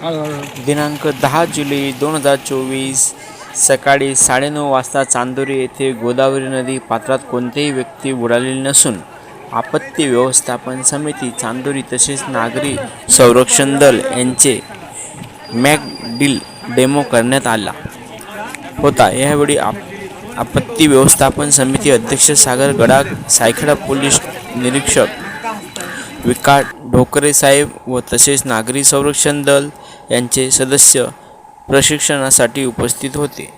दिनांक दहा जुलै दोन हजार चोवीस सकाळी साडेनऊ वाजता चांदोरी येथे गोदावरी नदी पात्रात कोणतेही व्यक्ती बुडालेली नसून आपत्ती व्यवस्थापन समिती चांदोरी तसेच नागरी संरक्षण दल यांचे मॅकडील डेमो करण्यात आला होता. यावेळी आप आपत्ती व्यवस्थापन समिती अध्यक्ष सागर गडाख सायखेडा पोलीस निरीक्षक विकास ढोकरे साहेब व तसेच नागरी संरक्षण दल यांचे सदस्य प्रशिक्षणासाठी उपस्थित होते.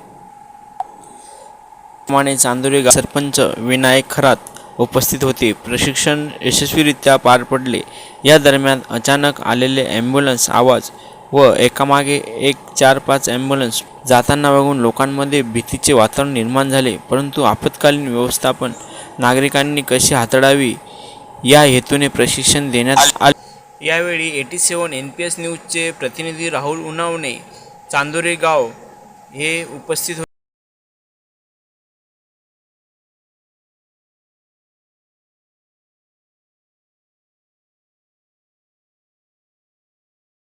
माने चांदोरे गाव सरपंच विनायक खरात उपस्थित होते. प्रशिक्षण यशस्वीरित्या पार पडले. या दरम्यान अचानक आलेले ॲम्ब्युलन्स आवाज व एकामागे एक चार पाच ॲम्ब्युलन्स जाताना बघून लोकांमध्ये भीतीचे वातावरण निर्माण झाले. परंतु आपत्कालीन व्यवस्थापन नागरिकांनी कशी हाताळावी या हेतूने प्रशिक्षण देण्यात आले. यावेळी eighty seven N P S न्यूजचे प्रतिनिधी राहुल उनावणे चांदोरे गाव हे उपस्थित होते.